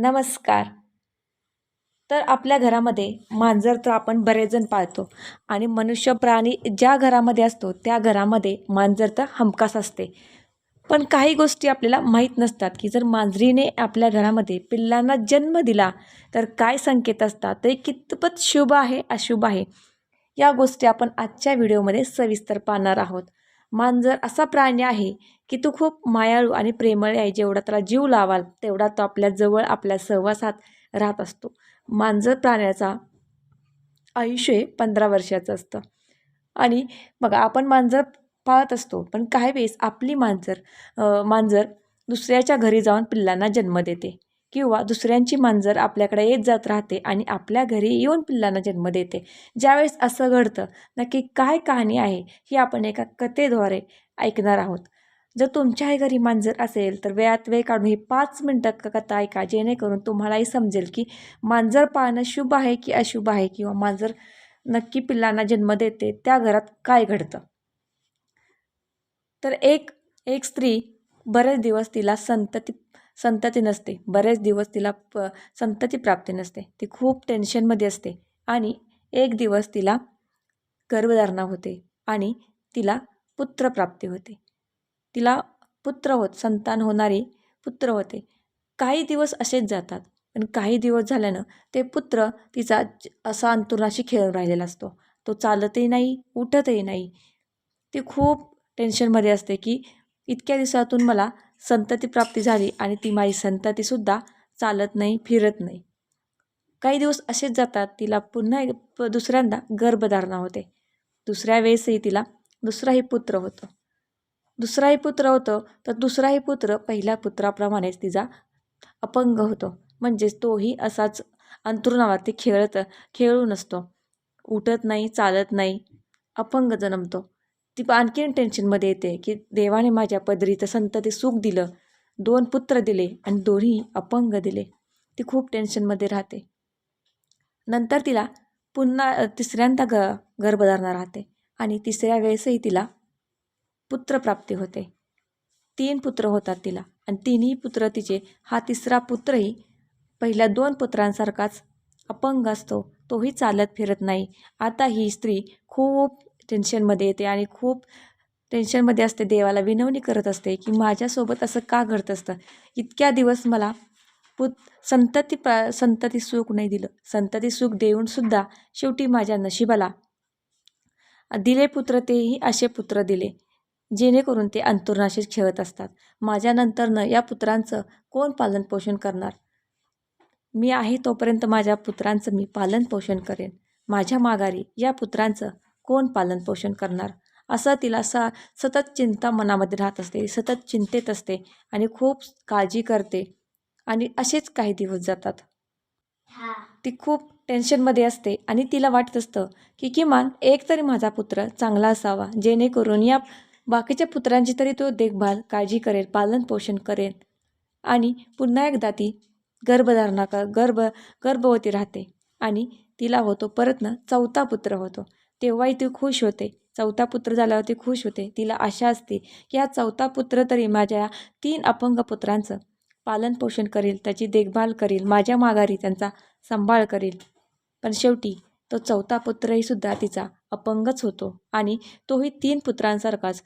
नमस्कार. तर आपल्या घरामध्ये मांजर तर आपण बरेच जण पाळतो आणि मनुष्य प्राणी ज्या घरामध्ये असतो त्या घरामध्ये मांजर तर हमखास असते. पण काही गोष्टी आपल्याला माहीत नसतात की जर मांजरीने आपल्या घरामध्ये पिल्लांना जन्म दिला तर काय संकेत असतात? ते कितपत शुभ आहे अशुभ आहे? या गोष्टी आपण आजच्या व्हिडिओमध्ये सविस्तर पाहणार आहोत. मांजर असा प्राणी आहे की तो खूप मायाळू आणि प्रेमळ आहे जेवढा त्याला जीव लावाल तेवढा तो आपल्या जवळ आपल्या सहवासात राहत असतो. मांजर प्राण्याचा आयुष्य हे पंधरा वर्षाचं असतं. आणि बघा आपण मांजर पाळत असतो पण काही वेळेस आपली मांजर मांजर दुसऱ्याच्या घरी जाऊन पिल्लांना जन्म देते. किंवा दुसऱ्यांची मांजर आपल्याकडे येत जात राहते आणि आपल्या घरी येऊन पिल्लांना जन्म देते. ज्यावेळेस असं घडतं नक्की काय कहाणी आहे ही आपण एका कथेद्वारे ऐकणार आहोत. जर तुमच्याही घरी मांजर असेल तर वेळात वेळ काढून ही पाच मिनटं कथा ऐका जेणेकरून तुम्हालाही समजेल की मांजर पाळणं शुभ आहे की अशुभ आहे किंवा मांजर नक्की पिल्लांना जन्म देते त्या घरात काय घडतं? तर एक एक स्त्री बरेच दिवस तिला संतती संतती नसते. बरेच दिवस तिला प संतती प्राप्ती नसते. ती खूप टेन्शनमध्ये असते आणि एक दिवस तिला गर्भधारणा होते आणि तिला पुत्रप्राप्ती होते. तिला पुत्र होत संतान होणारे पुत्र होते. काही दिवस असेच जातात पण काही दिवस झाल्यानं ते पुत्र तिचा असा अंतुरणाशी खेळून राहिलेला असतो. तो चालतही नाही उठतही नाही. ती खूप टेन्शनमध्ये असते की इतक्या दिवसातून मला संतती प्राप्ती झाली आणि ती माझी संततीसुद्धा चालत नाही फिरत नाही. काही दिवस असेच जातात तिला पुन्हा एक प दुसऱ्यांदा गर्भधारणा होते दुसऱ्या वेळेसही तिला दुसराही पुत्र होतो. दुसराही पुत्र होतं तर दुसराही पुत्र पहिल्या पुत्राप्रमाणेच तिचा अपंग होतो. म्हणजेच तोही असाच अंतरुणावरती खेळत खेळून असतो. उठत नाही चालत नाही अपंग जन्मतो. ती आणखीन टेन्शनमध्ये येते की देवाने माझ्या पदरीचं संत संतती सुख दिलं. दोन पुत्र दिले आणि दोन्ही अपंग दिले. ती खूप टेन्शनमध्ये राहते. नंतर तिला पुन्हा तिसऱ्यांदा ग गर्भधारणा राहते आणि तिसऱ्या वेळेसही तिला पुत्रप्राप्ती होते. तीन पुत्र होतात तिला आणि तिन्ही पुत्र तिचे हा तिसरा पुत्रही पहिल्या दोन पुत्रांसारखाच अपंग असतो. तोही चालत फिरत नाही. आता ही स्त्री खूप टेन्शनमध्ये येते आणि खूप टेन्शनमध्ये असते देवाला विनवणी करत असते की माझ्यासोबत असं का घडत असतं? इतक्या दिवस मला पुत संतती प्रा संतती सुख नाही दिलं. संतती सुख देऊनसुद्धा शेवटी माझ्या नशिबाला दिले पुत्र तेही असे पुत्र दिले जेणेकरून ते अंतुर्नाशीच खेळत असतात. माझ्यानंतरनं या पुत्रांचं कोण पालनपोषण करणार? मी आहे तोपर्यंत माझ्या पुत्रांचं मी पालनपोषण करेन. माझ्या माघारी या पुत्रांचं कोण पालनपोषण करणार? असं तिला सा सतत चिंता मनामध्ये राहत असते सतत चिंतेत असते आणि खूप काळजी करते आणि असेच काही दिवस जातात. ती खूप टेन्शनमध्ये असते आणि तिला वाटत असतं की किमान एक तरी माझा पुत्र चांगला असावा जेणेकरून या बाकीच्या पुत्रांची तरी तो देखभाल काळजी करेल पालनपोषण करेल आणि पुन्हा एकदा ती गर्भधारणा क गर्भ गर्भवती राहते आणि तिला होतो परत ना चौथा पुत्र होतो. तेव्हाही ती खुश होते. चौथा पुत्र झाल्यावर ती खुश होते. तिला आशा असते की हा चौथा पुत्र तरी माझ्या तीन अपंग पुत्रांचं पालनपोषण करेल त्याची देखभाल करेल माझ्या माघारी त्यांचा सांभाळ करेल. पण शेवटी तो चौथा पुत्रही सुद्धा तिचा अपंगच होतो आणि तोही तीन पुत्रांसारखाच.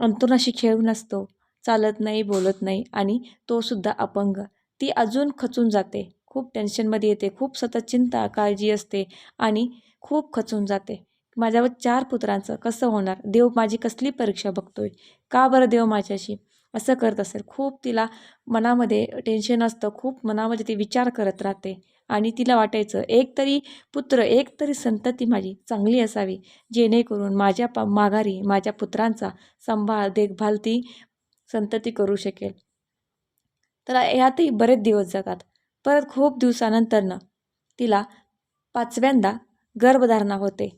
अंतुनाशी खेळून असतो चालत नाही बोलत नाही आणि तो सुद्धा अपंग. ती अजून खचून जाते. खूप टेन्शनमध्ये येते. खूप सतत चिंता काळजी असते आणि खूप खचून जाते. माझ्यावर चार पुत्रांचं कसं होणार? देव माझी कसली परीक्षा बघतोय? का बरं देव माझ्याशी? असं करत असेल. खूप तिला मनामध्ये टेन्शन असतं. खूप मनामध्ये ती विचार करत राहते. आणि तिला वाटायचं एक तरी पुत्र एक तरी संतती माझी चांगली असावी. जेणेकरून माझ्या पा माघारी माझ्या पुत्रांचा सांभाळ देखभाल ती संतती करू शकेल. तर यातही बरेच दिवस जातात परत खूप दिवसानंतरनं तिला पाचव्यांदा गर्भधारणा होते.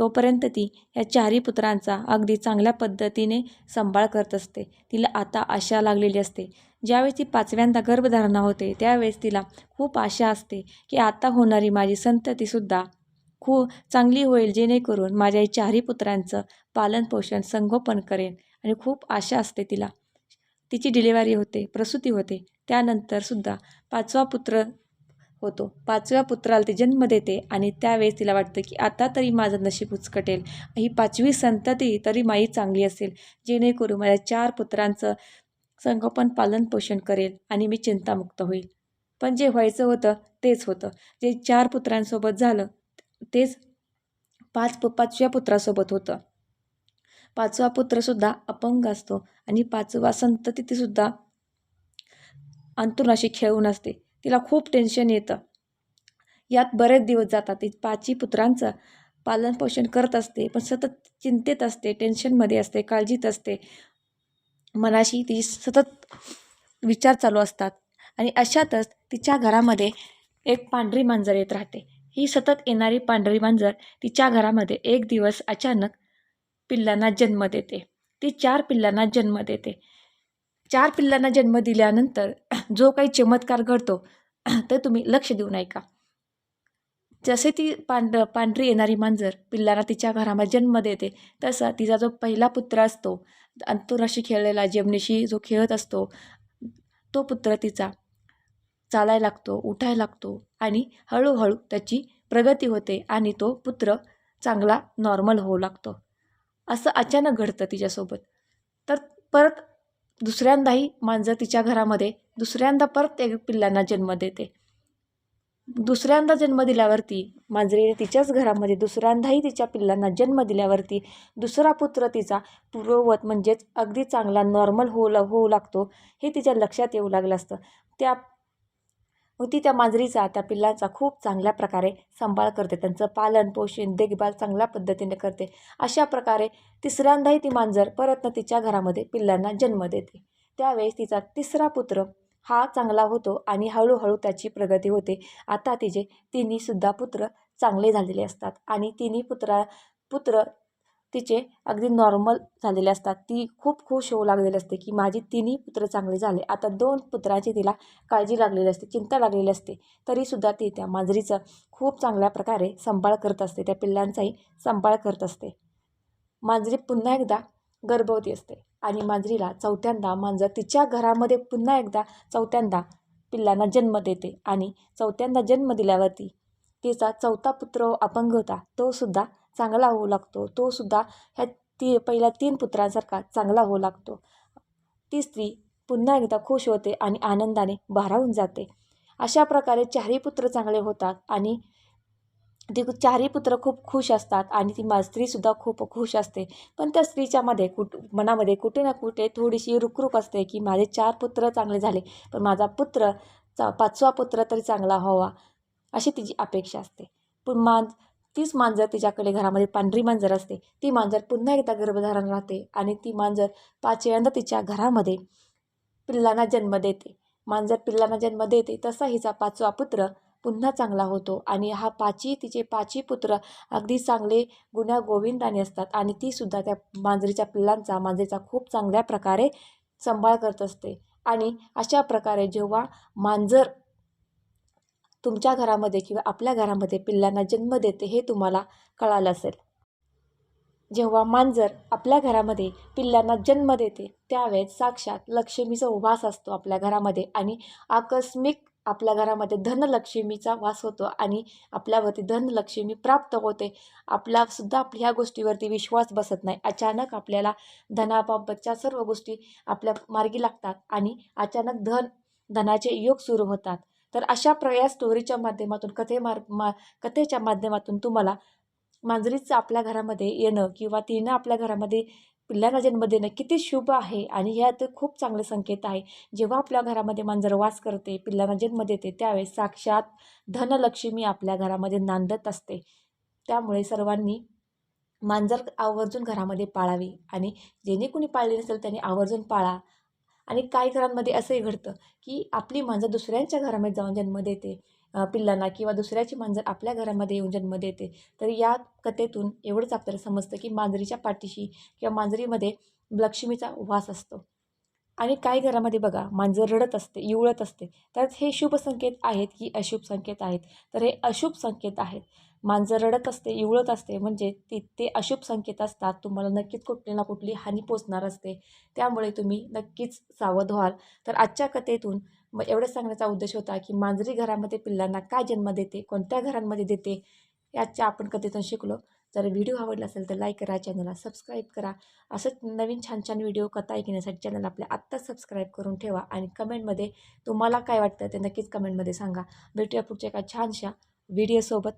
तोपर्यंत ती या चारही पुत्रांचा अगदी चांगल्या पद्धतीने सांभाळ करत असते. तिला आता आशा लागलेली असते. ज्यावेळेस ती पाचव्यांदा गर्भधारणा होते त्यावेळेस तिला खूप आशा असते की आता होणारी माझी संततीसुद्धा खूप चांगली होईल जेणेकरून माझ्या चारही पुत्रांचं पालनपोषण संगोपन करेन आणि खूप आशा असते तिला. तिची डिलिव्हरी होते प्रसूती होते. त्यानंतरसुद्धा पाचवा पुत्र होतो. पाचव्या पुत्राला ती जन्म देते आणि त्यावेळेस तिला वाटतं की आता तरी माझं नशीब उचकटेल ही पाचवी संतती तरी माई चांगली असेल. जेणेकरून माझ्या चार पुत्रांचं संगोपन पालन पोषण करेल आणि मी चिंतामुक्त होईल. पण जे व्हायचं होतं तेच होतं. जे चार पुत्रांसोबत झालं तेच पाच प पाचव्या पुत्रासोबत होतं. पाचवा पुत्रसुद्धा अपंग असतो आणि पाचवा संततीसुद्धा अंतुराशी खेळून असते. तिला खूप टेन्शन येतं. यात बरेच दिवस जातात. ती पाची पुत्रांचं पालनपोषण करत असते पण सतत चिंतेत असते टेन्शनमध्ये असते काळजीत असते. मनाशी तिची सतत विचार चालू असतात आणि अशातच तिच्या घरामध्ये एक पांढरी मांजर येत राहते. ही सतत येणारी पांढरी मांजर तिच्या घरामध्ये एक दिवस अचानक पिल्लांना जन्म देते. ती चार पिल्लांना जन्म देते. चार पिल्लांना जन्म दिल्यानंतर जो काही चमत्कार घडतो तर तुम्ही लक्ष देऊन ऐका. जसे ती पांढ पांढरी येणारी मांजर पिल्लांना तिच्या घरामध्ये जन्म देते तसा तिचा जो पहिला पुत्र असतो अंतुराशी खेळलेला जेमणीशी जो खेळत असतो तो पुत्र तिचा चालायला लागतो उठायला लागतो आणि हळूहळू त्याची प्रगती होते आणि तो पुत्र चांगला नॉर्मल होऊ लागतो. असं अचानक घडतं तिच्यासोबत. तर परत दुसऱ्यांदाही मांजर तिच्या घरामध्ये दुसऱ्यांदा परत एक पिल्लांना जन्म देते. दुसऱ्यांदा जन्म दिल्यावरती मांजरीने तिच्याच घरामध्ये दुसऱ्यांदाही तिच्या पिल्लांना जन्म दिल्यावरती दुसरा पुत्र तिचा पूर्ववत म्हणजेच अगदी चांगला नॉर्मल होऊ होऊ लागतो हे तिच्या लक्षात येऊ लागलं असतं. त्या त्या मांजरीचा. त्या पिल्लांचा खूप चांगल्या प्रकारे सांभाळ करते. त्यांचं पालन पोषण देखभाल चांगल्या पद्धतीने करते. अशा प्रकारे तिसऱ्यांदाही ती मांजर परत तिच्या घरामध्ये पिल्लांना जन्म देते. त्यावेळेस तिचा तिसरा पुत्र हा चांगला होतो आणि हळूहळू त्याची प्रगती होते. आता तिचे तिन्हीसुद्धा पुत्र चांगले झालेले असतात आणि तिन्ही पुत्रा पुत्र तिचे अगदी नॉर्मल झालेले असतात. ती खूप खुश होऊ लागलेली असते की माझी तिन्ही पुत्र चांगले झाले. आता दोन पुत्रांची तिला काळजी लागलेली असते चिंता लागलेली असते. तरीसुद्धा ती त्या मांजरीचं खूप चांगल्या प्रकारे सांभाळ करत असते. त्या पिल्लांचाही सांभाळ करत असते. मांजरी पुन्हा एकदा गर्भवती असते आणि मांजरीला चौथ्यांदा मांजर तिच्या घरामध्ये पुन्हा एकदा चौथ्यांदा पिल्लांना जन्म देते आणि चौथ्यांदा जन्म दिल्यावरती तिचा चौथा पुत्र अपंग होता तो सुद्धा चांगला होऊ लागतो. तो सुद्धा ह्या ती पहिल्या तीन पुत्रांसारखा चांगला होऊ लागतो. ती स्त्री पुन्हा एकदा खुश होते आणि आनंदाने भारावून जाते. अशा प्रकारे चारही पुत्र चांगले होतात आणि ती चारही पुत्र खूप खुश असतात आणि ती मा स्त्रीसुद्धा खूप खुश असते. पण त्या स्त्रीच्यामध्ये कुठ मनामध्ये कुठे ना कुठे थोडीशी रुकरुक असते की माझे चार पुत्र चांगले झाले पण माझा पुत्र चा पाचवा पुत्र तरी चांगला व्हावा अशी तिची अपेक्षा असते. पण मा तीच मांजर तिच्याकडे घरामध्ये पांढरी मांजर असते. ती मांजर पुन्हा एकदा गर्भधारण राहते आणि ती मांजर पाचव्यांदा तिच्या घरामध्ये पिल्लांना जन्म देते. मांजर पिल्लांना जन्म देते तसा हिचा पाचवा पुत्र पुन्हा चांगला होतो आणि हा पाची तिचे पाची पुत्र अगदी चांगले गुण्या गोविंदाने असतात आणि तीसुद्धा त्या मांजरीच्या पिल्लांचा मांजरीचा खूप चांगल्या प्रकारे सांभाळ करत असते. आणि अशा प्रकारे जेव्हा मांजर तुमच्या घरामध्ये किंवा आपल्या घरामध्ये पिल्लांना जन्म देते हे तुम्हाला कळालं असेल. जेव्हा मांजर आपल्या घरामध्ये पिल्लांना जन्म देते त्यावेळेस साक्षात लक्ष्मीचा वास असतो आपल्या घरामध्ये आणि आकस्मिक आपल्या घरामध्ये धनलक्ष्मीचा वास होतो आणि आपल्यावरती धनलक्ष्मी प्राप्त होते. आपलासुद्धा आपल्या ह्या गोष्टीवरती विश्वास बसत नाही. अचानक आपल्याला धनाबाबतच्या सर्व गोष्टी आपल्या मार्गी लागतात आणि अचानक धन धनाचे योग सुरू होतात. तर अशा प्र या स्टोरीच्या माध्यमातून कथे मार मा कथेच्या माध्यमातून तुम्हाला मांजरीचं आपल्या घरामध्ये येणं किंवा तिनं आपल्या घरामध्ये पिल्लांना जन्म देणं किती शुभ आहे आणि ह्यात खूप चांगले संकेत आहे. जेव्हा आपल्या घरामध्ये मांजर वास करते पिल्लांना जन्म देते त्यावेळेस साक्षात धनलक्ष्मी आपल्या घरामध्ये नांदत असते. त्यामुळे सर्वांनी मांजर आवर्जून घरामध्ये पाळावी आणि जेणे कुणी पाळले नसेल त्यांनी आवर्जून पाळा. आणि काही घरांमध्ये असंही घडतं की आपली मांजर दुसऱ्यांच्या घरामध्ये जाऊन जन्म देते पिल्लांना किंवा दुसऱ्याची मांजर आपल्या घरामध्ये येऊन जन्म देते. तर या कथेतून एवढंच आपल्याला समजतं की मांजरीच्या पाठीशी किंवा मांजरीमध्ये लक्ष्मीचा वास असतो. आणि काही घरामध्ये बघा मांजर रडत असते इवळत असते. तर हे शुभ संकेत आहेत की अशुभ संकेत आहेत? तर हे अशुभ संकेत आहेत. मांजर रडत असते इवळत असते म्हणजे ती ते अशुभ संकेत असतात तुम्हाला नक्कीच कुठली ना कुठली हानी पोचणार असते. त्यामुळे तुम्ही नक्कीच सावध व्हाल. तर आजच्या कथेतून मग एवढं सांगण्याचा उद्देश होता की मांजरी घरामध्ये पिल्लांना का जन्म देते कोणत्या घरांमध्ये देते याच्या आपण कथेतून शिकलो. जर व्हिडिओ आवडला असेल तर लाईक करा चॅनलला सबस्क्राईब करा. असंच नवीन छान छान व्हिडिओ कथा ऐकण्यासाठी चॅनल आपल्या आत्ताच सबस्क्राईब करून ठेवा आणि कमेंटमध्ये तुम्हाला काय वाटतं ते नक्कीच कमेंटमध्ये सांगा. भेटूया पुढच्या एका छानशा व्हिडिओसोबत.